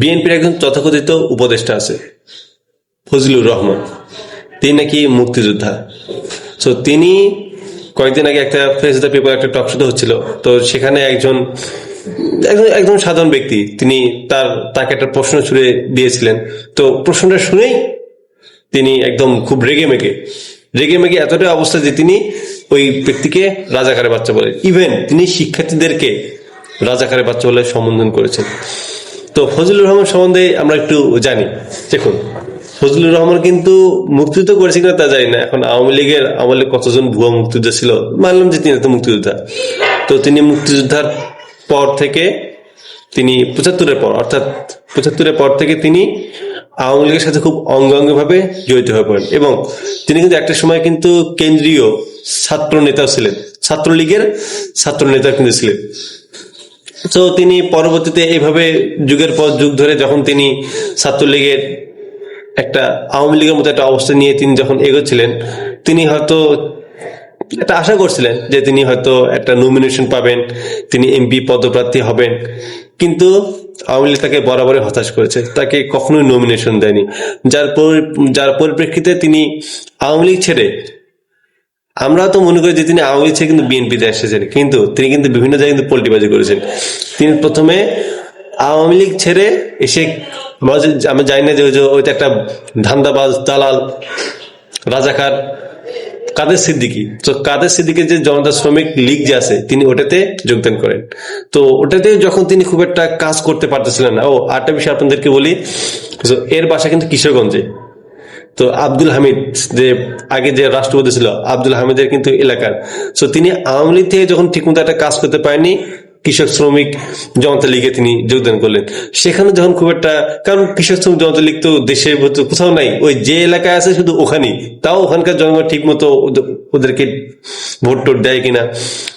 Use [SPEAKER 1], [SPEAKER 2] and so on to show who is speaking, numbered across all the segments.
[SPEAKER 1] বিএনপির একজন তথাকথিত উপদেষ্টা আছে, ফজলুর রহমান। তিনি নাকি মুক্তিযোদ্ধা। তো তিনি কয়েকদিন আগে একটা ফেস দ্য পেপার একটা টক শো হচ্ছিল। তো সেখানে একজন একজন একজন সাধারণ ব্যক্তি, তিনি তার, তাকে একটা প্রশ্ন ছুড়ে দিয়েছিলেন। তো প্রশ্নটা শুনেই তিনি একদম খুব রেগে মেগে। রেগে মেগে এতটাই অবস্থা যে তিনি ওই ব্যক্তিকে রাজাকারের বাচ্চা বলে ইভেন তিনি শিক্ষার্থীদেরকে রাজাকারের বাচ্চা বলে সম্বোধন করেছেন। তো ফজলুর রহমান সম্বন্ধে আমরা একটু জানি। দেখুন, ফজলুর রহমান কিন্তু মুক্তিযুদ্ধ করেছে কিনা তা জানি না। এখন আওয়ামী লীগের আমলে কতজন ভুয়া মুক্তিযোদ্ধা ছিল? মানলাম যে তিনি একটা মুক্তিযোদ্ধা। তো তিনি মুক্তিযোদ্ধার পর থেকে তিনি পঁচাত্তরের পর, অর্থাৎ পঁচাত্তরের পর থেকে তিনি আওয়ামী লীগের সাথে খুব অঙ্গাঙ্গভাবে জড়িত হয়ে পড়েন। এবং তিনি কিন্তু একটা সময় কিন্তু কেন্দ্রীয় ছাত্র নেতাও ছিলেন। ছাত্রলীগের ছাত্র নেতা কিন্তু ছিলেন। তো তিনি পরবর্তীতে এইভাবে যুগের পর যুগ ধরে যখন তিনি ছাত্রলীগের একটা আওয়ামী লীগের মতো একটা অবস্থা নিয়ে তিনি যখন এগোচ্ছিলেন, তিনি হয়তো একটা আশা করছিলেন যে তিনি হয়তো একটা নমিনেশন পাবেন, তিনি এমপি পদপ্রার্থী হবেন। কিন্তু আওয়ামী লীগ তাকে বরাবরই হতাশ করেছে, তাকে কখনোই নমিনেশন দেয়নি। যার যার পরিপ্রেক্ষিতে তিনি আওয়ামী লীগ ছেড়ে আমরা তো মনে করি যে তিনি আওয়ামী লীগ কিন্তু বিএনপিতে এসেছেন। কিন্তু তিনি কিন্তু বিভিন্ন জায়গায় কিন্তু পল্টিবাজি করেছেন। তিনি প্রথমে আওয়ামী লীগ ছেড়ে এসে আমরা জানি না যে ওই যে একটা ধান্দাবাজ, দালাল, রাজাকার, কাদের সিদ্দিকি? তো কাদের সিদ্দিকের যে জনতা শ্রমিক লীগ যে আছে, তিনি ওটাতে যোগদান করেন। তো ওটাতে যখন তিনি খুব একটা কাজ করতে পারতেছিলেন না, ও আরেকটা বিষয় আপনাদেরকে বলি এর বাসা কিন্তু কিশোরগঞ্জে। তো আব্দুল হামিদ যে, আগে যে রাষ্ট্রপতি ছিল, আব্দুল হামিদের কিন্তু এলাকার। তো তিনি আওয়ামী লীগ থেকে যখন ঠিকমতো একটা কাজ করতে পারেনি কৃষক শ্রমিক জনতা লীগে তিনি যোগদান করলেন। সেখানে যখন খুব একটা, কারণ কৃষক শ্রমিক জনতা লীগ তো দেশের কোথাও নাই, ওই যে এলাকায় আছে শুধু ওখানেই। তাও ওখানকার জনগণ ঠিক মতো ওদেরকে ভোট টোট দেয় কিনা।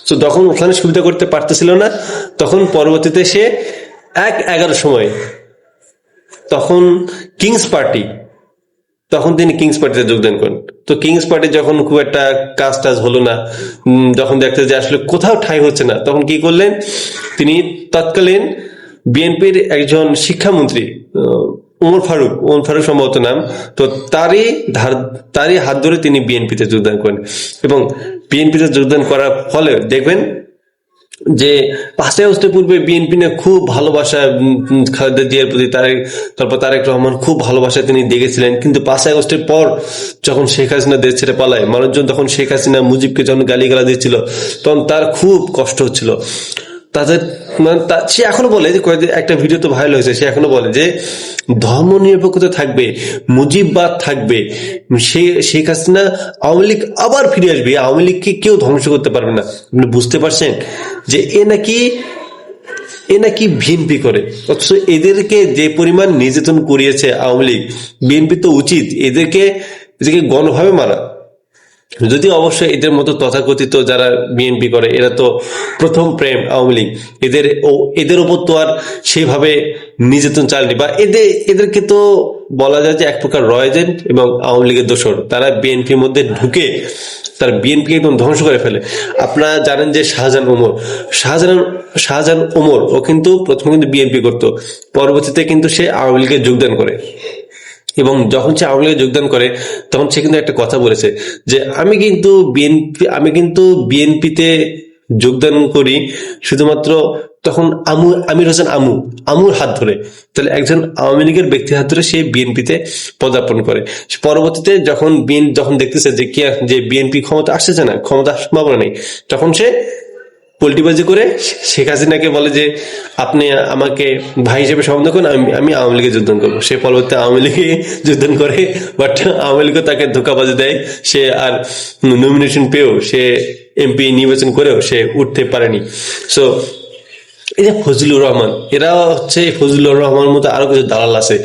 [SPEAKER 1] তো তখন ওখানে সুবিধা করতে পারতেছিল না। তখন পরবর্তীতে সে এক এগারো সময় তখন কিংস পার্টি তখন তিনি কিংস পার্টিতে যোগদান করেন। তো কিংস পার্টি যখন খুব একটা কাজ টাজ হলো না যখন দেখতে যে আসলে কোথাও ঠাই হচ্ছে না, তখন কি করলেন? তিনি তৎকালীন বিএনপির একজন শিক্ষামন্ত্রী ওমর ফারুক ওমর ফারুক সম্ভবত নাম, তো তারই ধার, তারই হাত ধরে তিনি বিএনপিতে যোগদান করেন। এবং বিএনপিতে যোগদান করার ফলে দেখবেন যে পাঁচই আগস্টের পূর্বে বিএনপি নিয়ে খুব ভালোবাসা খালেদা জিয়ার প্রতি তারেক, তারপর তারেক রহমান খুব ভালোবাসা তিনি দেখেছিলেন। কিন্তু পাঁচই আগস্টের পর যখন শেখ হাসিনা দেশ ছেড়ে পালায়, মানুষজন তখন শেখ হাসিনা মুজিবকে যখন গালিগালা দিচ্ছিল, তখন তার খুব কষ্ট হচ্ছিল। তাদের মানে সে এখনও বলে যে কয়েকদিন, একটা ভিডিও তো ভাইরাল হয়েছে, সে এখনও বলে যে ধর্ম নিরপেক্ষতা থাকবে মুজিববাদ থাকবে, সে, শেখ হাসিনা আওয়ামী লীগ আবার ফিরে আসবে আওয়ামী লীগকে কেউ ধ্বংস করতে পারবে না। আপনি বুঝতে পারছেন যে এ নাকি এ নাকি বিএনপি করে, অথচ এদেরকে যে পরিমাণ নির্যাতন করিয়েছে আওয়ামী লীগ, বিএনপি তো উচিত, এদেরকে এদেরকে গণভাবে মারা। যদি অবশ্যই এদের মতো তথাকথিত যারা বিএনপি করে, এরা তো প্রথম প্রেম আওয়ামী লীগ। এদের ও, এদের ওপর তো আর সেভাবে নির্যাতন চালানি। বা এদের এদেরকে তো বলা যায় যে এক প্রকার রয়েজেন্ট এবং আওয়ামী লীগের দোসর তারা বিএনপির মধ্যে ঢুকে তার বিএনপি একদম ধ্বংস করে ফেলে। আপনারা জানেন যে শাহজাহান ওমর, শাহজাহান শাহজাহান ওমর ও কিন্তু প্রথমে কিন্তু বিএনপি করতো। পরবর্তীতে কিন্তু সে আওয়ামী লীগে যোগদান করে। এবং যখন সে আওয়ামী লীগে যোগদান করে, তখন সে কিন্তু একটা কথা বলেছে যে, আমি কিন্তু বিএনপি, আমি কিন্তু বিএনপিতে যোগদান করি শুধুমাত্র তখন আমু, আমির হোসেন আমু, আমুর হাত ধরে। তাহলে একজন আওয়ামী লীগের ব্যক্তির হাত ধরে সে বিএনপিতে পদার্পণ করে। পরবর্তীতে যখন বিএন, যখন দেখতেছে যে কি, যে বিএনপি ক্ষমতা আসতেছে না, ক্ষমতা সম্ভাবনা নেই, তখন সে পোল্টিবাজি করে শেখ হাসিনাকে বলে যে, আপনি আমাকে ভাই হিসেবে সম্বন্ধ করেন, আমি আমি আওয়ামী লীগে যোগদান করব। সে পরবর্তী আওয়ামী লীগে যোগদান করে বাট আওয়ামী লীগও তাকে ধোকাবাজি দেয়। সে আর নমিনেশন পেয়েও, সে এমপি নির্বাচন করেও সে উঠতে পারেনি। সো এই যে ফজলুর রহমান, এরা হচ্ছে ফজলুর রহমানের মতো আরও কিছু দালাল আছে,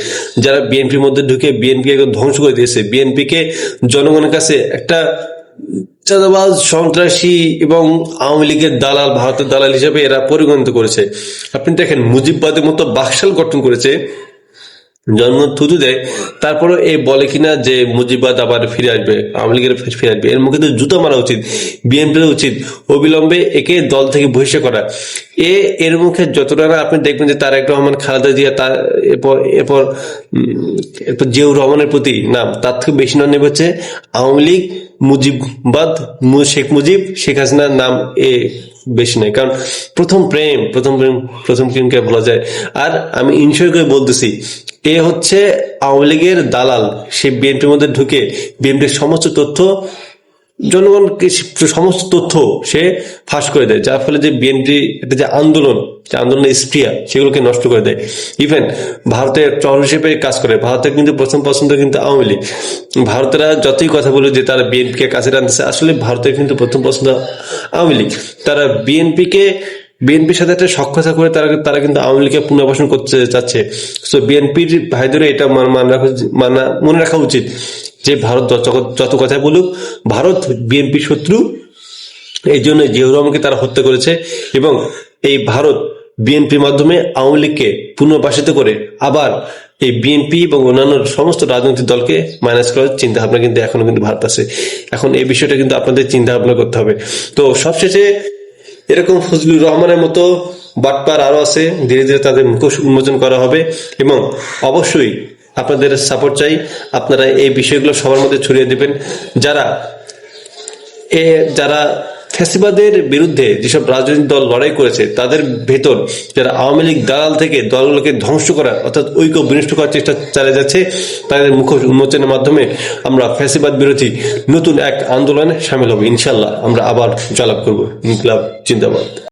[SPEAKER 1] যারা বিএনপির মধ্যে ঢুকে বিএনপি একদম ধ্বংস করে দিয়েছে। বিএনপিকে জনগণের কাছে একটা চাঁদাবাজ, সন্ত্রাসী এবং আওয়ামী লীগের দালাল, ভারতের দালাল হিসেবে এরা পরিগণিত করেছে। আপনি দেখেন, মুজিববাদের মতো বাকশাল গঠন করেছে জন্ম থুতু দেয়। তারপরে এই বলে কিনা যে মুজিবাদ আবার ফিরে আসবে, আওয়ামী লীগের ফিরে আসবে। এর মুখে তো জুতো মারা উচিত বিএনপির উচিত। অবিলম্বে একে দল থেকে বহিষ্কার করা। এ, এর মুখে যতটা না আপনি দেখবেন যে তারেক রহমান, খালেদা জিয়া, তার এরপর এরপর এরপর জিয়াউর রহমানের প্রতি নাম, তার থেকে বেশি নাম নেবে হচ্ছে আওয়ামী লীগ মুজিববাদ শেখ মুজিব, শেখ হাসিনার নাম এ বেশি নয় কারণ প্রথম প্রেম প্রথম প্রেম, প্রথম প্রেমকে বলা যায়। আর আমি ইনশোর করে বলতেছি, এ হচ্ছে আওয়ামী লীগের দালাল। সে বিএনপির মধ্যে ঢুকে বিএনপির সমস্ত তথ্য জনগণকে সমস্ত তথ্য সে ফাঁস করে দেয়, যার ফলে যে বিএনপি একটা যে আন্দোলন, যে আন্দোলনের স্প্রিয়া সেগুলোকে নষ্ট করে দেয়। ইভেন ভারতের চর হিসেবে কাজ করে, ভারতের কিন্তু প্রথম পছন্দ কিন্তু আওয়ামী লীগ। ভারতেরা যতই কথা বলে যে তারা বিএনপিকে কাছে টানতেছে, আসলে ভারতের কিন্তু প্রথম পছন্দ আওয়ামী লীগ। তারা বিএনপিকে বিএনপির সাথে একটা সক্ষতা করে তারা তারা কিন্তু আওয়ামী লীগকে পুনর্বাসন করতে চাচ্ছে। তো বিএনপির ভাইদের এটা মান- মান রাখা উচিত যে ভারত যত কথা বলুক, ভারত বিএনপি শত্রু। এই জন্য জিয়াউর রহমানকে তারা হত্যা করেছে এবং এই ভারত বিএনপির মাধ্যমে আওয়ামী লীগকে পুনর্বাসিত করে আবার এই বিএনপি এবং অন্যান্য সমস্ত রাজনৈতিক দলকে মাইনাস করার চিন্তা ভাবনা কিন্তু এখনও কিন্তু ভারত আছে। এখন এই বিষয়টা কিন্তু আপনাদের চিন্তা ভাবনা করতে হবে। তো সবশেষে এরকম ফজলুর রহমানের মতো বাটপার আরও আছে। ধীরে ধীরে তাদের মুখোশ উন্মোচন করা হবে এবং অবশ্যই আপনাদের সাপোর্ট চাই। আপনারা এই বিষয়গুলো সবার মধ্যে ছড়িয়ে দেবেন। যারা এ, যারা ফ্যাসিবাদের বিরুদ্ধে যেসব রাজনৈতিক দল লড়াই করেছে, তাদের ভেতর যারা আওয়ামী লীগ দালাল থেকে দলগুলোকে ধ্বংস করা অর্থাৎ ঐক্য বিনষ্ট করার চেষ্টা চালিয়ে যাচ্ছে, তাদের মুখোশ উন্মোচনের মাধ্যমে আমরা ফ্যাসিবাদ বিরোধী নতুন এক আন্দোলনে সামিল হব। ইনশাল্লাহ আমরা আবার জলাপ করব। ইনকলাব জিন্দাবাদ।